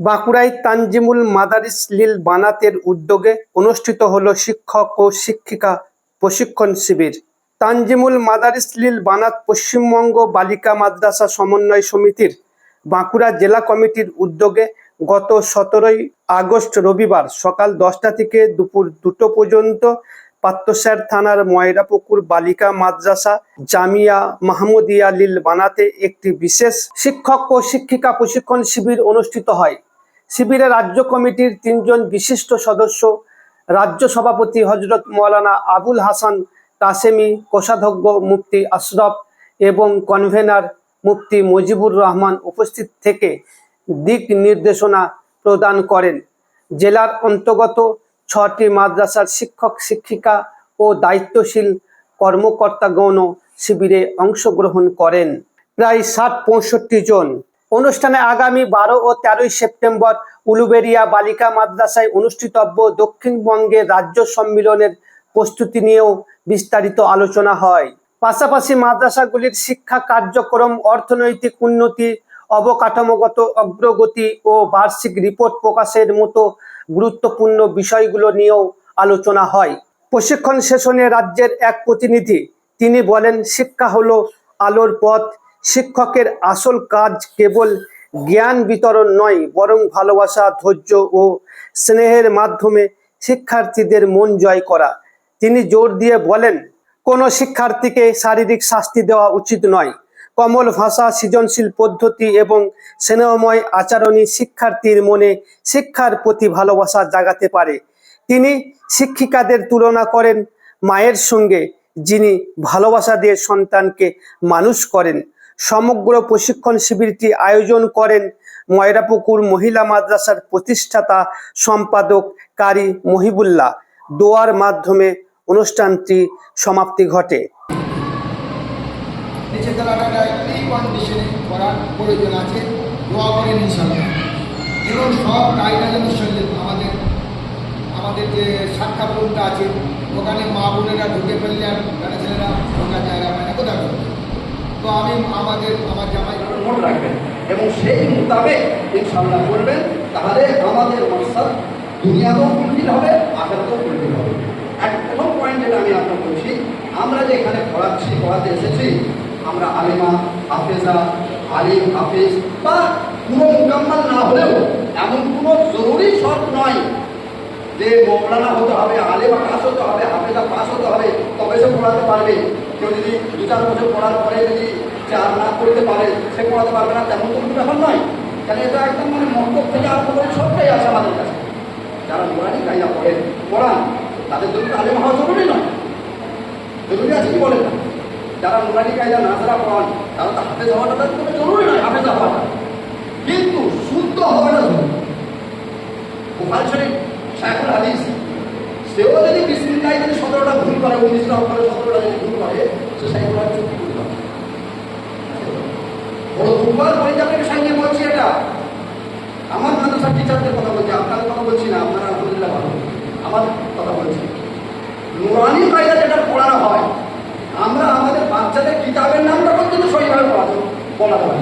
বাঁকুড়ায় তানজিমুল মাদারিস লিল বানাতের উদ্যোগে অনুষ্ঠিত হলো শিক্ষক ও শিক্ষিকা প্রশিক্ষণ শিবির। তানজিমুল মাদারিস লিল বানাত পশ্চিমবঙ্গ বালিকা মাদ্রাসা সমন্বয় সমিতির বাঁকুড়া জেলা কমিটির উদ্যোগে গত সতেরোই আগস্ট রবিবার সকাল দশটা থেকে দুপুর দুটো পর্যন্ত পাত্রস্যার থানার ময়রাপুকুর বালিকা মাদ্রাসা জামিয়া মাহমুদিয়া লিল বানাতে একটি বিশেষ শিক্ষক ও শিক্ষিকা প্রশিক্ষণ শিবির অনুষ্ঠিত হয়। শিবিরে রাজ্য কমিটির তিনজন বিশিষ্ট সদস্য, রাজ্য সভাপতি হজরত মৌলানা আবুল হাসান কাসেমি, কোষাধ্যক্ষ মুফতি আশরফ এবং কনভেনার মুফতি মুজিবুর রহমান উপস্থিত থেকে দিক নির্দেশনা প্রদান করেন। জেলার অন্তর্গত ছটি মাদ্রাসার শিক্ষক, শিক্ষিকা ও দায়িত্বশীল কর্মকর্তাগণও শিবিরে অংশগ্রহণ করেন। প্রায় ষাট পঁয়ষট্টি জন অনুষ্ঠানে আগামী বারো ও তেরোই সেপ্টেম্বর উলুবেরিয়া বালিকা মাদ্রাসায় অনুষ্ঠিতব্য দক্ষিণবঙ্গের রাজ্য সম্মিলনের প্রস্তুতি নিয়েও বিস্তারিত আলোচনা হয়। পাশাপাশি মাদ্রাসাগুলির শিক্ষা কার্যক্রম, অর্থনৈতিক উন্নতি, অবকাঠামোগত অগ্রগতি ও বার্ষিক রিপোর্ট প্রকাশের মতো গুরুত্বপূর্ণ বিষয়গুলো নিয়েও আলোচনা হয়। প্রশিক্ষণ সেশনে রাজ্যের এক প্রতিনিধি, তিনি বলেন, শিক্ষা হলো আলোর পথ শিক্ষকের আসল কাজ কেবল জ্ঞান বিতরণ নয়, বরং ভালোবাসা, ধৈর্য ও স্নেহের মাধ্যমে শিক্ষার্থীদের মন জয় করা। তিনি জোর দিয়ে বলেন, কোনো শিক্ষার্থীকে শারীরিক শাস্তি দেওয়া উচিত নয়। কমল ভাষা, সৃজনশীল পদ্ধতি এবং স্নেহময় আচরণী শিক্ষার্থীর মনে শিক্ষার প্রতি ভালোবাসা জাগাতে পারে। তিনি শিক্ষিকাদের তুলনা করেন মায়ের সঙ্গে, যিনি ভালোবাসা দিয়ে সন্তানকে মানুষ করেন। সমগ্র প্রশিক্ষণ শিবিরটি আয়োজন করেন ময়রাপুকুর মহিলা মাদ্রাসার প্রতিষ্ঠাতা সম্পাদক কারি মহিবুল্লাহ। দোয়ার মাধ্যমে অনুষ্ঠানটি সমাপ্তি ঘটে। আমাদের যে আছে, ওখানে মা বোনেরা ঢুকে ফেললে আর ছেলেরা জায়গা পায় না? তো আমি আমাদের আমার জামাই মনে রাখবেন। এবং সেই মোতাবেক ইনশাল্লাহ করবেন, তাহলে আমাদের মনসাদ দুনিয়াতেও ফুলফিল হবে, আখেরাতেও ফুলফিল হবে। এক প্রথম পয়েন্ট যেটা আমি আপনার বলছি, আমরা যে এখানে পড়াচ্ছি, পড়াতে এসেছি, আমরা আলিমা, হাফেজা, আলিম, হাফেজ, বা পুরো মোকাম্মাল না হলেও এমন কোনো জরুরি শর্ত নয় যে মৌলানা হতে হবে, আলেম পাস হতে হবে, হাফেজা পাস হতে হবে, তবে সে পড়াতে পারবে। কেউ যদি দু চার বছর পড়ার পরে যদি চার না করতে পারে, সে পড়াতে পারবে না, তেমন কোনো ব্যাপার নয়। কারণ এটা একদম মানে মন্তব্য থেকে আরম্ভ করে সবটাই আছে আমাদের কাছে। যারা মোরানি কাইয়া পড়েন, পড়ান, তাদের জন্য আলেম হওয়া জরুরি নয়। জরুরি আছে কি বলেন? না যারা মোরানি কায়দা না যারা পড়ান, তারা তো হাফেজ হওয়াটা তাদের কোনো জরুরি নয়, হাফেজা হওয়াটা। কিন্তু শুদ্ধ হওয়াটা জরুরি। বুখারি শরীফ শায়খুল হাদিস, সেও যদি বিসমিল্লাহ যদি সতেরোটা ভুল করে, উনিশটা করে সতেরোটা দুবার পরিচালকের সঙ্গে বলছি এটা। আমার মাদ্রাসার টিচারদের কথা বলছি, আপনাদের কথা বলছি না, আপনারা আলহামদুলিল্লাহ ভালো। আমার কথা বলছি। নুরানি কায়দা যেটা পড়ানো হয়, আমরা আমাদের বাচ্চাদের কিতাবের নামটা পর্যন্ত সহিভাবে পড়াতে বলা হয়।